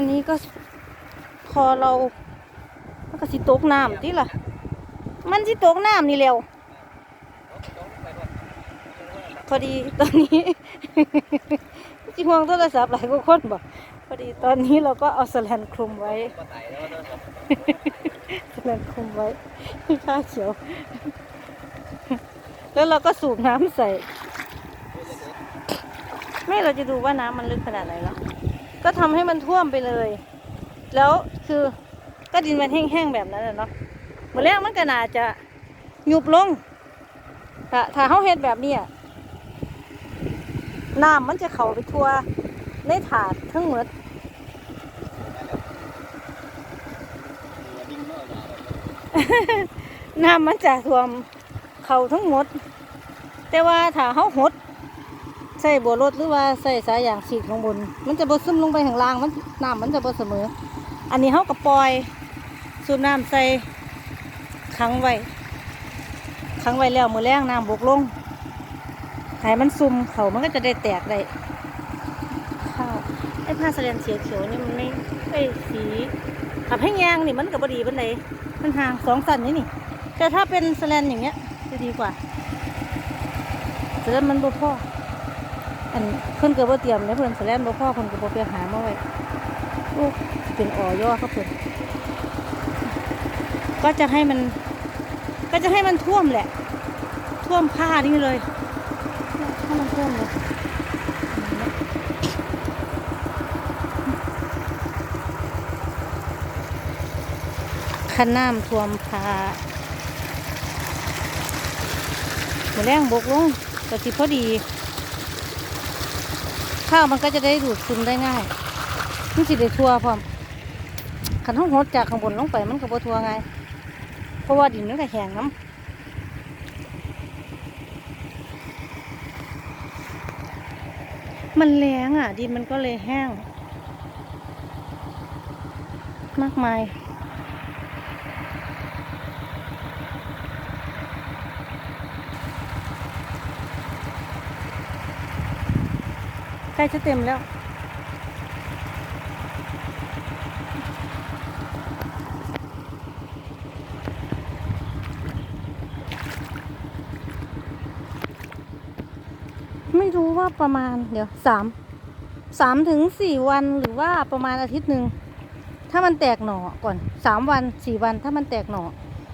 อันนี้ก็พอเรามันก็สิตกน้ำที่ล่ะ มันสิตกน้ำนี่เร็วพอดีตอนนี้ จิห่วงโทรศัพท์หลายกว่าคนบอกพอดีตอนนี้เราก็เอาสแลนคลุมไว้สแลนคลุมไว้ผ้าเขียว แล้วเราก็สูบน้ำใส่ ไม่เราจะดูว่าน้ำมันลึกขนาดไหนแล้ว ก็ทำให้มันท่วมไปเลย แล้วคือก็ดินมันแห้งๆแบบนั้นนะเนาะเมื่อแรกมันก็น่าจะหยุบลงถ้าถ้าเขาเฮ็ดแบบนี้น้ำมันจะเข้าไปทั่วในถาดทั้งหมดน้ำมันจะท่วมเข้าทั้งหมด แต่ว่าถ้าเขาหด ใส่บัวรถหรือว่าใส่สายยางฉีดลงบน มันจะบ่ซึมลงไปข้างล่างมันน้ำมันจะบ่เสมอ อันนี้เขาก็ปล่อยสูบน้ำใส่ขังไว้ขังไว้แล้วมือแรงน้ำบกลงให้มันซุ่มเขามันก็จะได้แตกได้ข้าวไอ้ผ้าสแลนเสียเขียวนี่มันไม่ไอ้สีขับให้ยางนี่มันกับบดีปันไดมันห่างสองสันนี่นี่ แต่ถ้าเป็นสแลนอย่างเงี้ยจะดีกว่าแต่แล้วมันบ่พอ อันเพิ่นก็บ่เตรียมเลยเพิ่นแสลนบ่พ่อเพิ่นก็บ่ไปหามาไว้ลูกเป็นอ่อย่อเขาเพิ่นก็จะให้มัน ก็จะให้มันท่วมแหละ ท่วมผ้านี่เลยให้มันท่วมเลยขันน้ำท่วมผ้าหมูแรงบกลงก็สิพอดี ข้าวมันก็จะได้ดูดซึมได้ง่ายมันสิได้ทั่วพร้อมขันห้องหดจากข้างบนลงไปมันก็บ่ทั่วไงเพราะว่าดินมันก็แห้งน้ำมันแรงอะ ดินมันก็เลยแห้ง มากมาย กล้จะเต็มแล้ว ไม่รู้ว่าประมาณเดี๋ยวสามสามถึงสี่วันหรือว่าประมาณอาทิตย์หนึ่ง ถ้ามันแตกหน่อก่อนสามวันสี่วันถ้ามันแตกหน่อ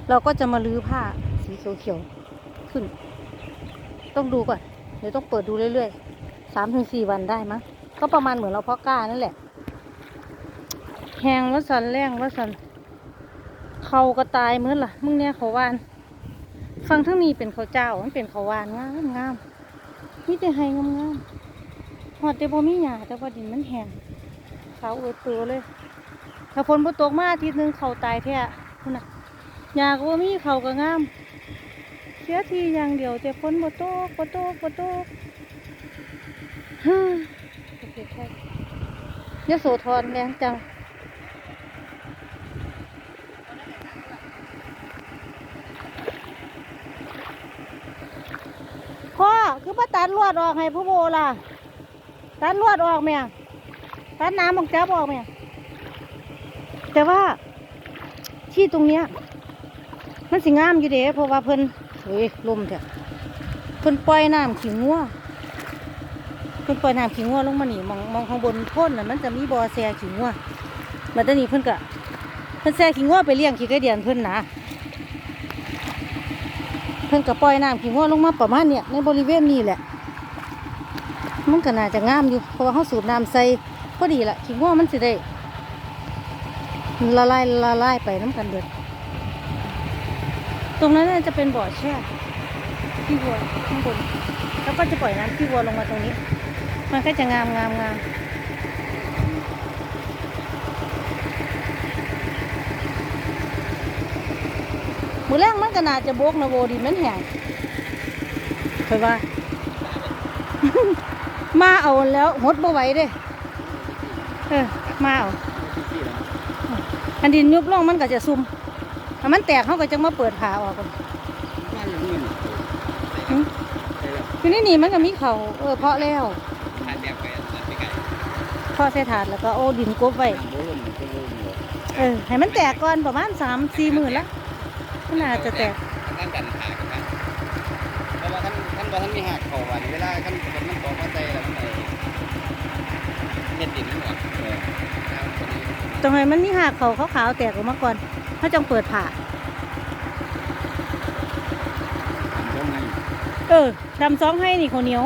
เราก็จะมาลื้อผ้าสีเขียวๆขึ้น ต้องดูก่อน เดี๋ยวต้องเปิดดูเรื่อยๆ สามถึงสี่วันได้มั้งก็ประมาณเหมือนเราเพาะกล้านั่นแหละ แหงวัสันแรงวัสันเขาก็ตายเมื่อล่ะมึงเนี่ยเขาวาน ฟังทั้งนี้เป็นเขาเจ้ามันเป็นเขาวานงามงามมีแต่ไฮงามงามหอดแต่บ่มีหญ้าแต่ว่าดินมันแห้งขาวเอือเปือเลย ถ้าฝนบ่ตกมาอาทิตย์หนึงเขาตายแท้คุณน่ะหญ้าก็บ่มีเขาก็งามเสียทีอย่างเดียวแต่ฝนบ่ตกบ่ตกบ่ตกฮึ่มโอเคใช่ ยโสธรแรงจังพ่อคือมาตัดลวดออกให้พ่อโบล่ะ ตัดลวดออกแม่ตัดน้ำของจับออกแม่แต่ว่าที่ตรงเนี้ย มันสิงามอยู่เด้เพราะว่าเพิ่นเฮ้ยลมเถอะเพิ่นปล่อยน้ำขี้งัว เพิ่นปล่อยน้ำขี้งัวลงมาหนีมองมองข้างบนพ้นน่ะมันจะมีบ่อแซ่ขี้งัวมาตอนนี้เพิ่นก็เพิ่นแซ่ขี้งัวไปเลี้ยงขี้ไก่เดือนเพิ่นนะเพิ่นก็ปล่อยน้ำขี้งัวลงมาประมาณเนี่ยในบริเวณนี้แหละ มันก็น่าจะงามอยู่เพราะว่าเขาสูบน้ำใส่พอดีละขี้งัวมันสิได้ละลายละลายไปน้ำกันเบิดตรงนั้นน่าจะเป็นบ่อแช่ขี้วัวข้างบนแล้วก็จะปล่อยน้ำขี้วัวลงมาตรงนี้ มันก็จะงามงามงามมือแรกมันก็น่าจะโบกนะโวดินมันแห้งเคยว่า มาเอาแล้วหดบ่ไหวเด้เออมาเอาอันดินยุบลงมันก็จะซุ่มถ้ามันแตกเขาก็จะมาเปิดผาออกก่อนอยู่ในี่นี่มันก็มีเขาเออเพาะแล้ว เพาะใส่ถาดแล้วก็โอ้ดินกบไว้โอ้เออให้มันแตกก่อนประมาณสามสี่หมื่นละมันน่าจะแตกนั่นกันหากันนะเพราะว่าท่านท่านบอกท่านมีหักเขาวันเวลาท่านฝนมันตกมาใจแล้วมันเลยเม็ดดินมันหมดเออทางคนนี้ตรงไหนมันมีหักเขาขาวๆแตกออกมาก่อนเขาจังเปิดผ่าทำยังไงเออดำซองให้นี่ข้าวเหนียว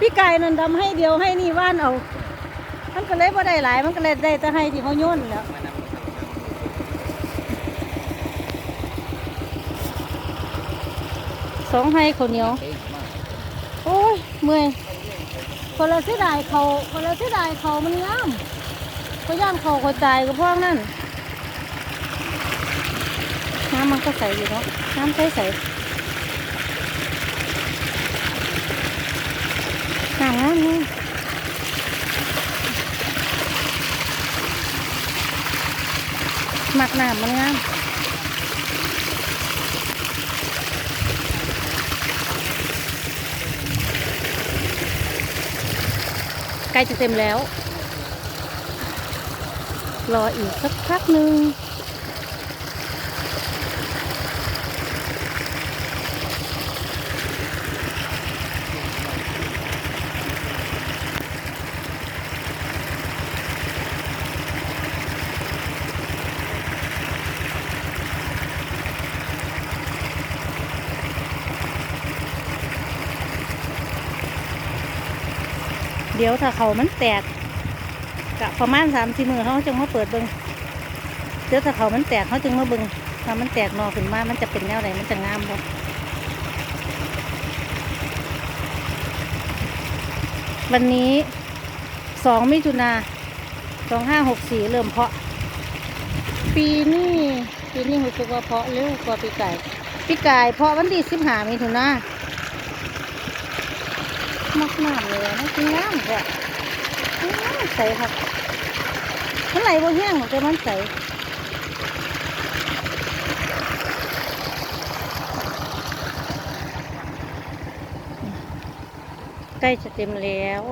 พี่ไก่นั่นดำให้เดียวให้นี่ว่านเอา มันก็เลยบ่ได้หลาย มันก็เลยได้แต่ให้ที่เขาโยนแล้วสองให้ข้าเหนียว โอ้ย เมื่อยคนละเสียดายเขาคนละเสียดายเขามันงามก็ย่านเขาคนตายก็เพราะนั่นน้ำมันก็ใสอยู่เนาะน้ำใสใส น้ำงามนี่หมักหน้ำมันงามใกล้จะเต็มแล้ว รออีกสักพักหนึ่ง เดี๋ยวถ้าเขามันแตกกะประมาณสามสี่มือเขาจึงมาเปิดเบิงเดี๋ยวถ้าเขามันแตกเขาจึงมาเบิงถ้ามันแตกนอขึ้นมา มันจะเป็นแนวไหนมันจะงามบ่วันนี้สองมิถุนาสองห้าหกสี่เริ่มเพาะ ปีนี้ปีนี้รู้สึกว่าเพาะเร็วกว่าปีไก่ปีไก่เพาะวันที่สิบห้ามิถุนา มักน้ำเลยนะกินน้ำก็ใส่ครับมันไหลบ่แห้งหรอกแต่มันใสใกล้จะเต็มแล้ว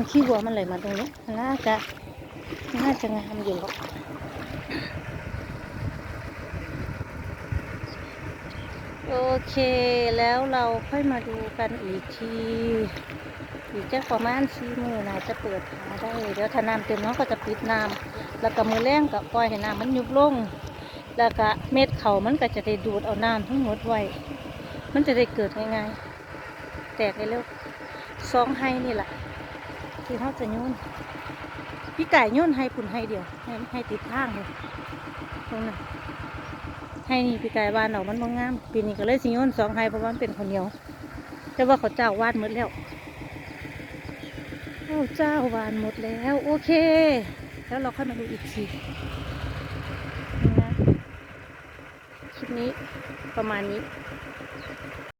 ทำขี้วัวมันไหลมาตรงนี้มันน่าจะน่าจะงามอยู่หรอกโอเค แล้วเราค่อยมาดูกันอีกที อีกจะประมาณสี่มือน่าจะเปิดหาได้เดี๋ยวถ้าน้ำเต็มน้องก็จะปิดน้ำแล้วก็มือแรงกับปล่อยให้น้ำมันยุบลง แล้วก็เม็ดเขามันก็จะได้ดูดเอาน้ำทั้งหมดไว้ มันจะได้เกิดง่ายๆแตกไปเร็วซองให้นี่แหละ ที่เขาจะโยนพี่ไก่โยนให้ปุ่นให้เดียว ให้ให้ติดทางเลยตรงนั้นให้นี่พี่ไก่วานออกมันบ่งงามปีนี้ก็เลยสิโยนสองให้เพราะว่ามันเป็นคนเหนียวแต่ว่าเขาเจ้าวานหมดแล้วเจ้าวานหมดแล้ว โอเค แล้วเราค่อยมาดูอีกทีนี่นะคลิปนี้ประมาณนี้